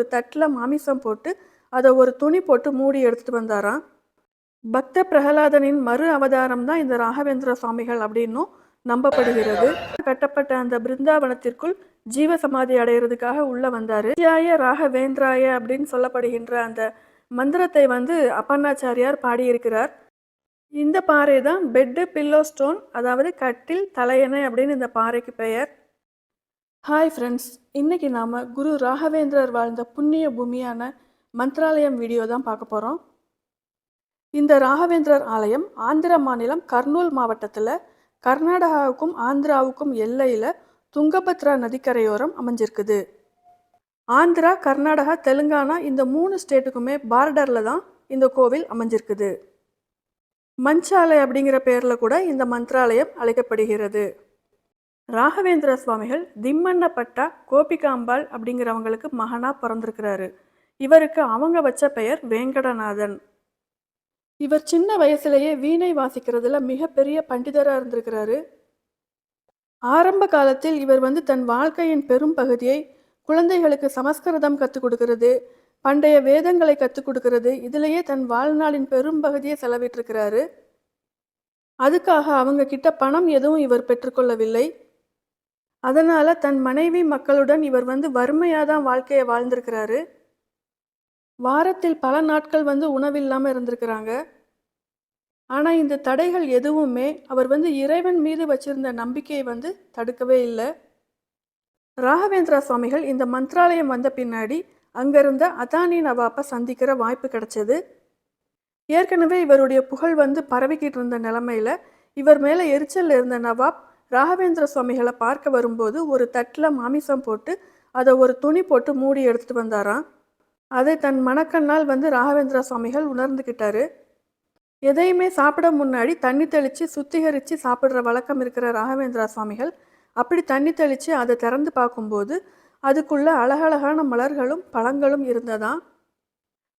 ஒரு தட்டில் மாமிசம் போட்டு அதை ஒரு துணி போட்டு மூடி எடுத்துகிட்டு வந்தாராம். பக்த பிரகலாதனின் மறு அவதாரம் தான் இந்த ராகவேந்திர சுவாமிகள் அப்படின்னும் நம்பப்படுகிறது. கட்டப்பட்ட அந்த பிருந்தாவனத்திற்குள் ஜீவ சமாதி அடைகிறதுக்காக உள்ள வந்தாரு. ஜாய ராகவேந்திராய அப்படின்னு சொல்லப்படுகின்ற அந்த மந்திரத்தை வந்து அப்பண்ணாச்சாரியார் பாடியிருக்கிறார். இந்த பாறை தான் பெட்டு பில்லோ ஸ்டோன் அதாவது கட்டில் தலையணை அப்படின்னு இந்த பாறைக்கு பெயர். ஹாய் ஃப்ரெண்ட்ஸ் இன்னைக்கு நாம் குரு ராகவேந்திரர் வாழ்ந்த புண்ணிய பூமியான மந்த்ராலயம் வீடியோ தான் பார்க்க போகிறோம் இந்த ராகவேந்திரர் ஆலயம் ஆந்திர மாநிலம் கர்னூல் மாவட்டத்தில் கர்நாடகாவுக்கும் ஆந்திராவுக்கும் எல்லையில் துங்கபத்ரா நதிக்கரையோரம் அமைஞ்சிருக்குது. ஆந்திரா கர்நாடகா தெலுங்கானா இந்த மூணு ஸ்டேட்டுக்குமே பார்டரில் தான் இந்த கோவில் அமைஞ்சிருக்குது. மஞ்சாலை அப்படிங்கிற பேரில் கூட இந்த மந்த்ராலயம் அழைக்கப்படுகிறது. ராகவேந்திர சுவாமிகள் திம்மண்ணப்பட்டா கோபிகாம்பாள் அப்படிங்கிறவங்களுக்கு மகனாக பிறந்திருக்கிறாரு. இவருக்கு அவங்க வச்ச பெயர் வேங்கடநாதன். இவர் சின்ன வயசுலேயே வீணை வாசிக்கிறதுல மிகப்பெரிய பண்டிதராக இருந்திருக்கிறாரு. ஆரம்ப காலத்தில் இவர் வந்து தன் வாழ்க்கையின் பெரும் பகுதியை குழந்தைகளுக்கு சமஸ்கிருதம் கற்றுக் கொடுக்கிறது பண்டைய வேதங்களை கற்றுக் கொடுக்கிறது இதிலேயே தன் வாழ்நாளின் பெரும் பகுதியை செலவிட்டிருக்கிறாரு. அதுக்காக அவங்க கிட்ட பணம் எதுவும் இவர் பெற்றுக்கொள்ளவில்லை. அதனால் தன் மனைவி மக்களுடன் இவர் வந்து வறுமையாக தான் வாழ்க்கையை வாழ்ந்திருக்கிறாரு. வாரத்தில் பல நாட்கள் வந்து உணவில்லாமல் இருந்திருக்கிறாங்க. ஆனால் இந்த தடைகள் எதுவுமே அவர் வந்து இறைவன் மீது வச்சிருந்த நம்பிக்கையை வந்து தடுக்கவே இல்லை. ராகவேந்திரா சுவாமிகள் இந்த மந்த்ராலயம் வந்த பின்னாடி அங்கிருந்த அதானி நவாப்பை சந்திக்கிற வாய்ப்பு கிடைச்சது. ஏற்கனவே இவருடைய புகழ் வந்து பரவிக்கிட்டு இருந்த நிலமையில இவர் மேலே எரிச்சல் இருந்த நவாப் ராகவேந்திர சுவாமிகளை பார்க்க வரும்போது ஒரு தட்டில் மாமிசம் போட்டு அதை ஒரு துணி போட்டு மூடி எடுத்துட்டு வந்தாராம். அதை தன் மணக்கண்ணால் வந்து ராகவேந்திர சுவாமிகள் உணர்ந்துக்கிட்டாரு எதையுமே சாப்பிட முன்னாடி தண்ணி தெளித்து சுத்திகரித்து சாப்பிட்ற வழக்கம் இருக்கிற ராகவேந்திரா சுவாமிகள் அப்படி தண்ணி தெளித்து அதை திறந்து பார்க்கும்போது அதுக்குள்ள அழகழகான மலர்களும் பழங்களும் இருந்ததாம்.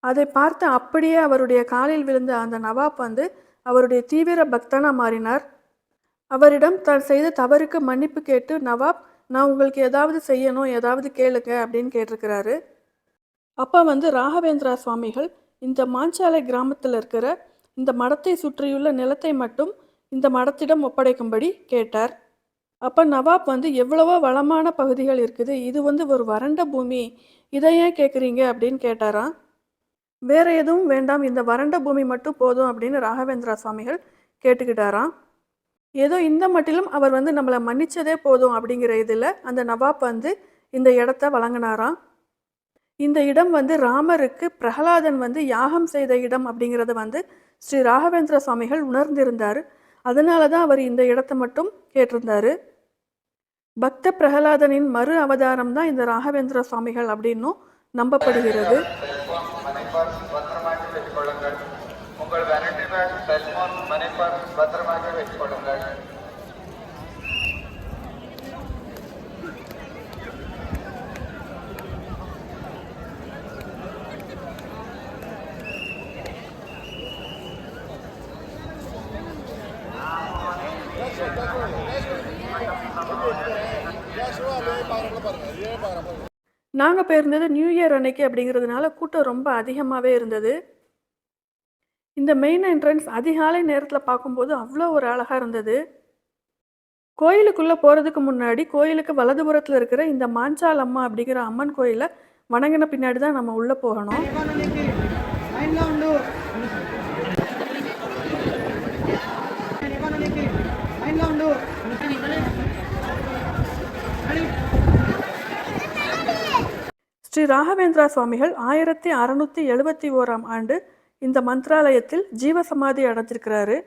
அதை பார்த்து அப்படியே அவருடைய காலில் விழுந்த அந்த நவாப் வந்து அவருடைய தீவிர பக்தனாக மாறினார். அவரிடம் தான் செய்த தவறுக்கு மன்னிப்பு கேட்டு நவாப் நான் உங்களுக்கு ஏதாவது செய்யணும் ஏதாவது கேளுங்க அப்படின்னு கேட்டிருக்கிறாரு. அப்போ வந்து ராகவேந்திரா சுவாமிகள் இந்த மாஞ்சாலை கிராமத்தில் இருக்கிற இந்த மடத்தை சுற்றியுள்ள நிலத்தை மட்டும் இந்த மடத்திடம் ஒப்படைக்கும்படி கேட்டார். அப்போ நவாப் வந்து எவ்வளவோ வளமான பகுதிகள் இருக்குது இது வந்து ஒரு வறண்ட பூமி இதை ஏன் கேட்குறீங்க அப்படின்னு கேட்டாராம். வேற எதுவும் வேண்டாம் இந்த வறண்ட பூமி மட்டும் போதும் அப்படின்னு ராகவேந்திரா சுவாமிகள் கேட்டுக்கிட்டாராம். ஏதோ இந்த மட்டிலும் அவர் வந்து நம்மளை மன்னிச்சதே போதும் அப்படிங்கிற இதில் அந்த நவாப் வந்து இந்த இடத்த வழங்கினாராம். இந்த இடம் வந்து ராமருக்கு பிரகலாதன் வந்து யாகம் செய்த இடம் அப்படிங்கிறத வந்து ஸ்ரீ ராகவேந்திர சுவாமிகள் உணர்ந்திருந்தார். அதனால தான் அவர் இந்த இடத்த மட்டும் கேட்டிருந்தார். பக்த பிரகலாதனின் மறு அவதாரம் தான் இந்த ராகவேந்திர சுவாமிகள் அப்படின்னும் நம்பப்படுகிறது. நாங்கள் போயிருந்தது நியூ இயர் அன்னைக்கு அப்படிங்கிறதுனால கூட்டம் ரொம்ப அதிகமாகவே இருந்தது. இந்த மெயின் என்ட்ரன்ஸ் அதிகாலை நேரத்தில் பார்க்கும்போது அவ்வளோ ஒரு அழகாக இருந்தது. கோயிலுக்குள்ளே போகிறதுக்கு முன்னாடி கோயிலுக்கு வலதுபுறத்தில் இருக்கிற இந்த மாஞ்சால் அம்மா அப்படிங்கிற அம்மன் கோயிலை வணங்கின பின்னாடி தான் நம்ம உள்ளே போகணும். ஸ்ரீ ராகவேந்திரா சுவாமிகள் ஆயிரத்தி அறநூற்றி எழுபத்தி ஓராம் ஆண்டு இந்த மந்த்ராலயத்தில் ஜீவசமாதி அடைஞ்சிருக்கிறாரு.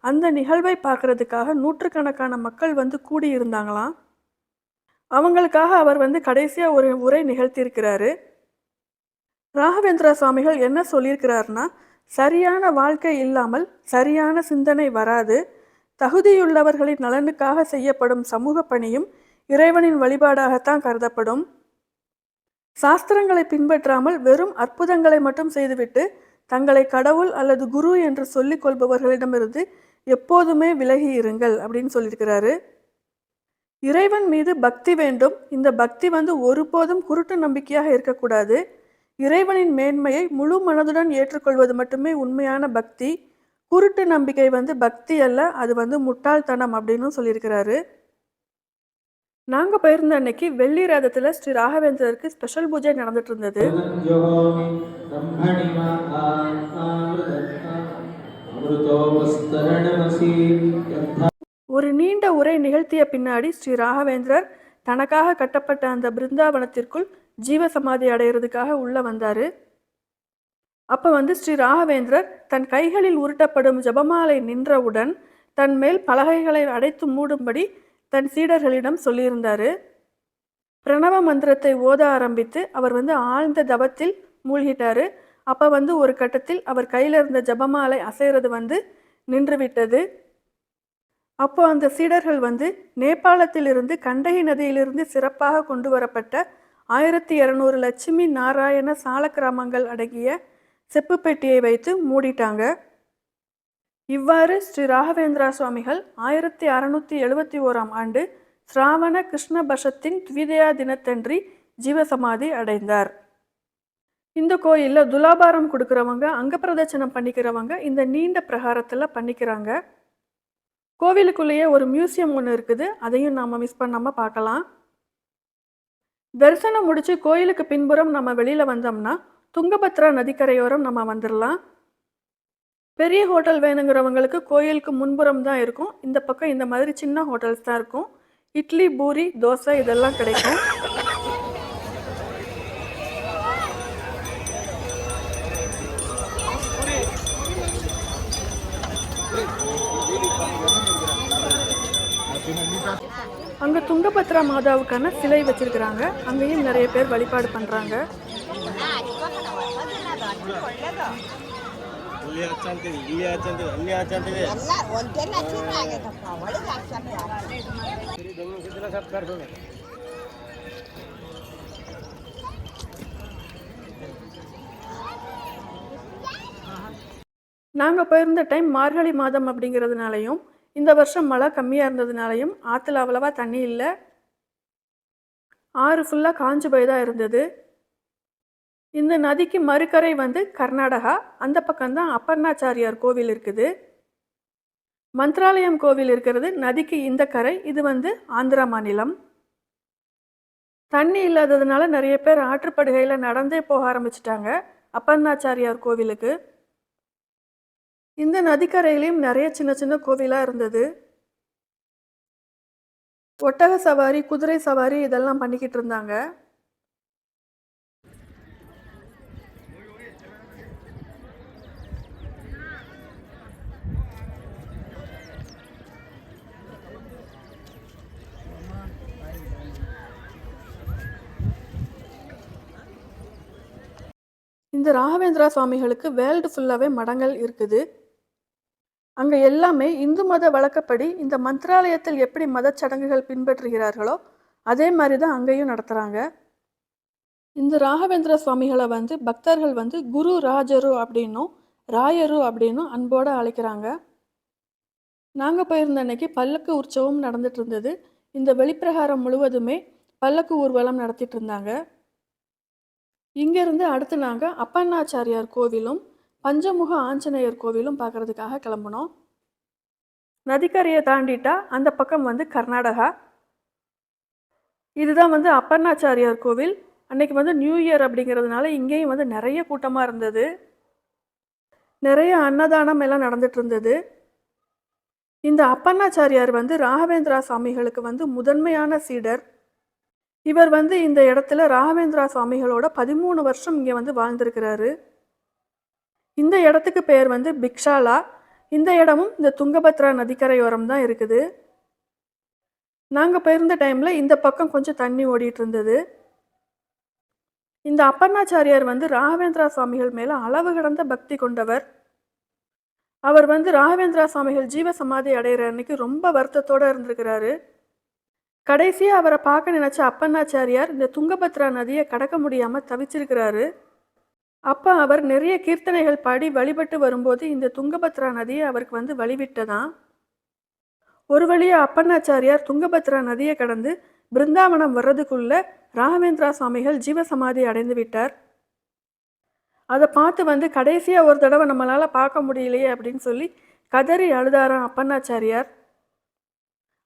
அந்த நிகழ்வை பார்க்கறதுக்காக நூற்றுக்கணக்கான மக்கள் வந்து கூடியிருந்தாங்களாம். அவங்களுக்காக அவர் வந்து கடைசியாக ஒரு உரை நிகழ்த்தியிருக்கிறாரு. ராகவேந்திரா சுவாமிகள் என்ன சொல்லியிருக்கிறாருன்னா சரியான வாழ்க்கை இல்லாமல் சரியான சிந்தனை வராது. தகுதியுள்ளவர்களின் நலனுக்காக செய்யப்படும் சமூக பணியும் இறைவனின் வழிபாடாகத்தான் கருதப்படும். சாஸ்திரங்களை பின்பற்றாமல் வெறும் அற்புதங்களை மட்டும் செய்துவிட்டு தங்களை கடவுள் அல்லது குரு என்று சொல்லிக் கொள்பவர்களிடமிருந்து எப்போதுமே விலகி இருங்கள் அப்படின்னு சொல்லியிருக்கிறாரு. இறைவன் மீது பக்தி வேண்டும். இந்த பக்தி வந்து ஒருபோதும் குருட்டு நம்பிக்கையாக இருக்கக்கூடாது. இறைவனின் மேன்மையை முழு மனதுடன் ஏற்றுக்கொள்வது மட்டுமே உண்மையான பக்தி. குருட்டு நம்பிக்கை வந்து பக்தி அல்ல அது வந்து முட்டாள்தனம் அப்படின்னு சொல்லியிருக்கிறாரு. நாங்கள் போயிருந்த அன்னைக்கு வெள்ளி ரதத்தில் ஸ்ரீ ராகவேந்திரருக்கு ஸ்பெஷல் பூஜை நடந்துட்டு இருந்தது ஒரு நீண்ட உரை நிகழ்த்திய பின்னாடி ஸ்ரீ ராகவேந்திரர் தனக்காக கட்டப்பட்ட அந்த பிருந்தாவனத்திற்குள் ஜீவ சமாதி அடையிறதுக்காக உள்ள வந்தாரு. அப்போ வந்து ஸ்ரீ ராகவேந்திரர் தன் கைகளில் உருட்டப்படும் ஜபமாலை நின்றவுடன் தன் மேல் பலகைகளை அடைத்து மூடும்படி தன் சீடர்களிடம் சொல்லியிருந்தார் பிரணவ மந்திரத்தை ஓத ஆரம்பித்து அவர் வந்து ஆழ்ந்த தபத்தில் மூழ்கிட்டார். அப்போ வந்து ஒரு கட்டத்தில் அவர் கையில் இருந்த ஜபமாலை அசைகிறது வந்து நின்றுவிட்டது. அப்போ அந்த சீடர்கள் வந்து நேபாளத்திலிருந்து கண்டகி நதியிலிருந்து சிறப்பாக கொண்டு வரப்பட்ட ஆயிரத்தி இரநூறு லட்சுமி நாராயண சாலக்கிராமங்கள் அடங்கிய செப்பு பெட்டியை வைத்து மூடிட்டாங்க. இவ்வாறு ஸ்ரீ ராகவேந்திரா சுவாமிகள் ஆயிரத்தி அறுநூற்றி எழுபத்தி ஓராம் ஆண்டு சிராவண கிருஷ்ணபஷத்தின் த்விதயா தினத்தன்றி ஜீவசமாதி அடைந்தார். இந்த கோயிலில் துலாபாரம் கொடுக்குறவங்க அங்க பிரதட்சணம் பண்ணிக்கிறவங்க இந்த நீண்ட பிரகாரத்தில் பண்ணிக்கிறாங்க. கோவிலுக்குள்ளேயே ஒரு மியூசியம் ஒன்று இருக்குது அதையும் நாம் மிஸ் பண்ணாமல் பார்க்கலாம். தரிசனம் முடித்து கோயிலுக்கு பின்புறம் நம்ம வெளியில் வந்தோம்னா துங்கபத்ரா நதிக்கரையோரம் நம்ம வந்துடலாம் பெரிய ஹோட்டல் வேணுங்கிறவங்களுக்கு கோயிலுக்கு முன்புறம் தான் இருக்கும். இந்த பக்கம் இந்த மாதிரி சின்ன ஹோட்டல்ஸ் தான் இருக்கும். இட்லி பூரி தோசை இதெல்லாம் கிடைக்கும். அங்க துங்கபத்ரா மாதாவுக்கான சிலை வச்சிருக்கிறாங்க. அங்கேயும் நிறைய பேர் வழிபாடு பண்றாங்க. ಹಚ್ಚಂತೀವಿ ಇಲ್ಲಿ ಹಚ್ಚಂತೀವಿ ಅಲ್ಲಿ ಹಚ್ಚಂತೀವಿ ಎಲ್ಲ ಒಂದೇನ ಚೂರು ಆಗೈತಪ್ಪ ಒಳಗೆ ಹಾಕ್ಸಕ್ಕೆ நாங்கள் போயிருந்த டைம் மார்கழி மாதம் அப்படிங்கிறதுனாலையும் இந்த வருஷம் மழை கம்மியாக இருந்ததுனாலையும் ஆற்றுல அவ்வளவா தண்ணி இல்லை ஆறு ஃபுல்லாக காஞ்சு போய் தான் இருந்தது இந்த நதிக்கு மறுக்கரை வந்து கர்நாடகா. அந்த பக்கம்தான் அப்பர்ணாச்சாரியார் கோவில் இருக்குது. மந்த்ராலயம் கோவில் இருக்கிறது. நதிக்கு இந்த கரை இது வந்து ஆந்திரா மாநிலம். தண்ணி இல்லாததுனால நிறைய பேர் ஆற்றுப்படுகையில் நடந்தே போக ஆரம்பிச்சிட்டாங்க அப்பர்ணாச்சாரியார் கோவிலுக்கு. இந்த நதிக்கரையிலையும் நிறைய சின்ன சின்ன கோவிலாக இருந்தது. ஒட்டக சவாரி குதிரை சவாரி இதெல்லாம் பண்ணிக்கிட்டு இருந்தாங்க. இந்த ராகவேந்திரா சுவாமிகளுக்கு வேர்ல்டு ஃபுல்லாகவே மடங்கள் இருக்குது. அங்கே எல்லாமே இந்து மத வழக்கப்படி இந்த மந்திராலயத்தில் எப்படி மதச் சடங்குகள் பின்பற்றுகிறார்களோ அதே மாதிரி தான் அங்கேயும் நடத்துகிறாங்க இந்த ராகவேந்திர சுவாமிகளை வந்து பக்தர்கள் வந்து குரு ராஜரு அப்படின்னும் ராயரு அப்படின்னும் அன்போடு அழைக்கிறாங்க. நாங்கள் போயிருந்த அன்னைக்கு பல்லக்கு உற்சவம் நடந்துட்டு இருந்தது. இந்த வெளிப்பிரகாரம் முழுவதுமே பல்லக்கு ஊர்வலம் நடத்திட்டு இருந்தாங்க. இங்கேருந்து அடுத்து நாங்கள் அப்பண்ணாச்சாரியார் கோவிலும் பஞ்சமுக ஆஞ்சநேயர் கோவிலும் பார்க்கறதுக்காக கிளம்புனோம். நதிக்கரையை தாண்டிட்டா அந்த பக்கம் வந்து கர்நாடகா. இதுதான் வந்து அப்பண்ணாச்சாரியார் கோவில். அன்னைக்கு வந்து நியூ இயர் அப்படிங்கிறதுனால இங்கேயும் வந்து நிறைய கூட்டமாக இருந்தது. நிறைய அன்னதானம் எல்லாம் நடந்துட்டு இருந்தது. இந்த அப்பண்ணாச்சாரியார் வந்து ராகவேந்திரா சாமிகளுக்கு வந்து முதன்மையான சீடர். இவர் வந்து இந்த இடத்துல ராகவேந்திரா சுவாமிகளோட பதிமூணு வருஷம் இங்கே வந்து வாழ்ந்திருக்கிறாரு. இந்த இடத்துக்கு பேர் வந்து பிக்ஷாலா. இந்த இடமும் இந்த துங்கபத்ரா நதிக்கரையோரம் தான் இருக்குது. நாங்கள் போயிருந்த டைமில் இந்த பக்கம் கொஞ்சம் தண்ணி ஓடிட்டு இருந்தது. இந்த அப்பண்ணாச்சாரியார் வந்து ராகவேந்திரா சுவாமிகள் மேலே அளவு கடந்த பக்தி கொண்டவர். அவர் வந்து ராகவேந்திரா சுவாமிகள் ஜீவ சமாதி அடைகிற அன்னைக்கு ரொம்ப வருத்தத்தோடு இருந்திருக்கிறாரு. கடைசியாக அவரை பார்க்க நினச்ச அப்பண்ணாச்சாரியார் இந்த துங்கபத்ரா நதியை கடக்க முடியாமல் தவிச்சிருக்கிறாரு. அப்போ அவர் நிறைய கீர்த்தனைகள் பாடி வழிபட்டு வரும்போது இந்த துங்கபத்ரா நதியை அவருக்கு வந்து வழிவிட்டதாம் ஒரு வழியாக அப்பண்ணாச்சாரியார் துங்கபத்ரா நதியை கடந்து பிருந்தாவனம் வர்றதுக்குள்ள ராகவேந்திரா சுவாமிகள் ஜீவசமாதி அடைந்து விட்டார். அதை பார்த்து வந்து கடைசியாக ஒரு தடவை நம்மளால் பார்க்க முடியலையே அப்படின்னு சொல்லி கதறி அழுதாராம் அப்பண்ணாச்சாரியார்.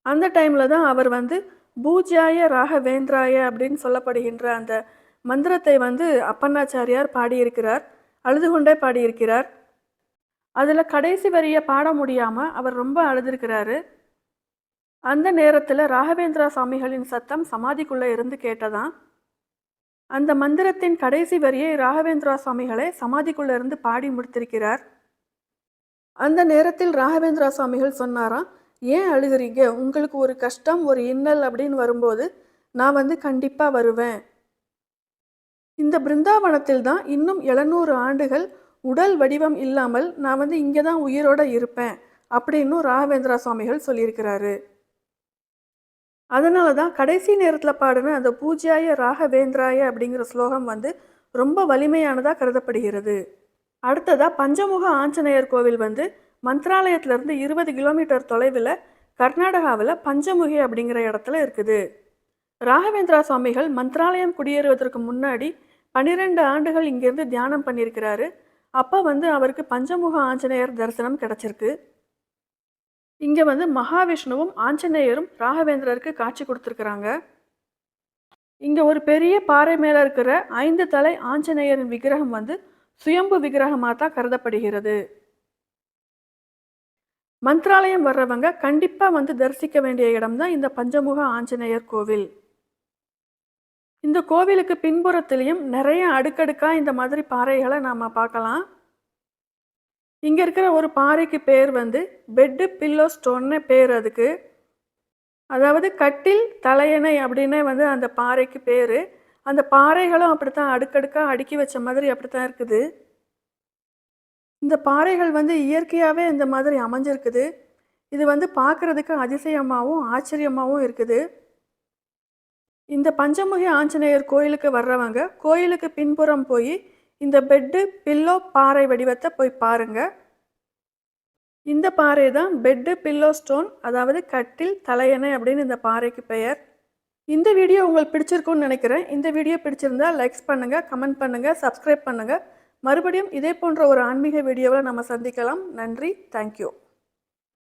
அந்த டைமில் தான் அவர் வந்து பூஜ்யாய ராகவேந்திராய அப்படின்னு சொல்லப்படுகின்ற அந்த மந்திரத்தை வந்து அப்பண்ணாச்சாரியார் பாடியிருக்கிறார் அழுது கொண்டே பாடியிருக்கிறார். அதில் கடைசி வரியை பாட முடியாமல் அவர் ரொம்ப அழுதுருக்கிறாரு. அந்த நேரத்தில் ராகவேந்திரா சுவாமிகளின் சத்தம் சமாதிக்குள்ளே இருந்து கேட்டதாம். அந்த மந்திரத்தின் கடைசி வரியை ராகவேந்திரா சுவாமிகளை சமாதிக்குள்ளே இருந்து பாடி முடித்திருக்கிறார். அந்த நேரத்தில் ராகவேந்திரா சுவாமிகள் சொன்னாராம் ஏன் அழுகிறீங்க? உங்களுக்கு ஒரு கஷ்டம் ஒரு இன்னல் அப்படின்னு வரும்போது நான் வந்து கண்டிப்பாக வருவேன். இந்த பிருந்தாவனத்தில் தான் இன்னும் எழுநூறு ஆண்டுகள் உடல் வடிவம் இல்லாமல் நான் வந்து இங்கே தான் உயிரோட இருப்பேன் அப்படின்னும் ராகவேந்திரா சுவாமிகள் சொல்லியிருக்கிறாரு. அதனால தான் கடைசி நேரத்தில் பாடின அந்த பூஜ்யாய ராகவேந்திராய அப்படிங்கிற ஸ்லோகம் வந்து ரொம்ப வலிமையானதாக கருதப்படுகிறது. அடுத்ததாக பஞ்சமுக ஆஞ்சநேயர் கோவில் வந்து மந்த்ராலயத்திலிருந்து இருபது கிலோமீட்டர் தொலைவில் கர்நாடகாவில் பஞ்சமுகி அப்படிங்கிற இடத்துல இருக்குது. ராகவேந்திரா சுவாமிகள் மந்த்ராலயம் குடியேறுவதற்கு முன்னாடி பன்னிரெண்டு ஆண்டுகள் இங்கேருந்து தியானம் பண்ணியிருக்கிறாரு. அப்போ வந்து அவருக்கு பஞ்சமுக ஆஞ்சநேயர் தரிசனம் கிடச்சிருக்கு. இங்கே வந்து மகாவிஷ்ணுவும் ஆஞ்சநேயரும் ராகவேந்திரருக்கு காட்சி கொடுத்துருக்குறாங்க. இங்கே ஒரு பெரிய பாறை மேலே இருக்கிற ஐந்து தலை ஆஞ்சநேயரின் விக்கிரகம் வந்து சுயம்பு விக்கிரகமாக தான் கருதப்படுகிறது. மந்த்ராலயம் வர்றவங்க கண்டிப்பாக வந்து தரிசிக்க வேண்டிய இடம்தான் இந்த பஞ்சமுக ஆஞ்சநேயர் கோவில். இந்த கோவிலுக்கு பின்புறத்திலையும் நிறைய அடுக்கடுக்காக இந்த மாதிரி பாறைகளை நாம் பார்க்கலாம். இங்கே இருக்கிற ஒரு பாறைக்கு பேர் வந்து பெட்டு பில்லோ ஸ்டோன்னு பேர் அதுக்கு. அதாவது கட்டில் தலையணை அப்படின்னே வந்து அந்த பாறைக்கு பேர். அந்த பாறைகளும் அப்படித்தான் அடுக்கடுக்காக அடுக்கி வச்ச மாதிரி அப்படித்தான் இருக்குது. இந்த பாறைகள் வந்து இயற்கையாகவே இந்த மாதிரி அமைஞ்சிருக்குது. இது வந்து பார்க்குறதுக்கு அதிசயமாகவும் ஆச்சரியமாகவும் இருக்குது. இந்த பஞ்சமுகி ஆஞ்சநேயர் கோயிலுக்கு வர்றவங்க கோயிலுக்கு பின்புறம் போய் இந்த பெட்டு பில்லோ பாறை வடிவத்தை போய் பாருங்கள் இந்த பாறை தான் பெட்டு பில்லோ ஸ்டோன் அதாவது கட்டில் தலையணை அப்படின்னு இந்த பாறைக்கு பெயர். இந்த வீடியோ உங்களுக்கு பிடிச்சிருக்கும்னு நினைக்கிறேன். இந்த வீடியோ பிடிச்சிருந்தா லைக்ஸ் பண்ணுங்கள் கமெண்ட் பண்ணுங்கள் சப்ஸ்கிரைப் பண்ணுங்கள் மறுபடியும் இதே போன்ற ஒரு ஆன்மீக வீடியோவில் நம்ம சந்திக்கலாம். நன்றி. தேங்க்யூ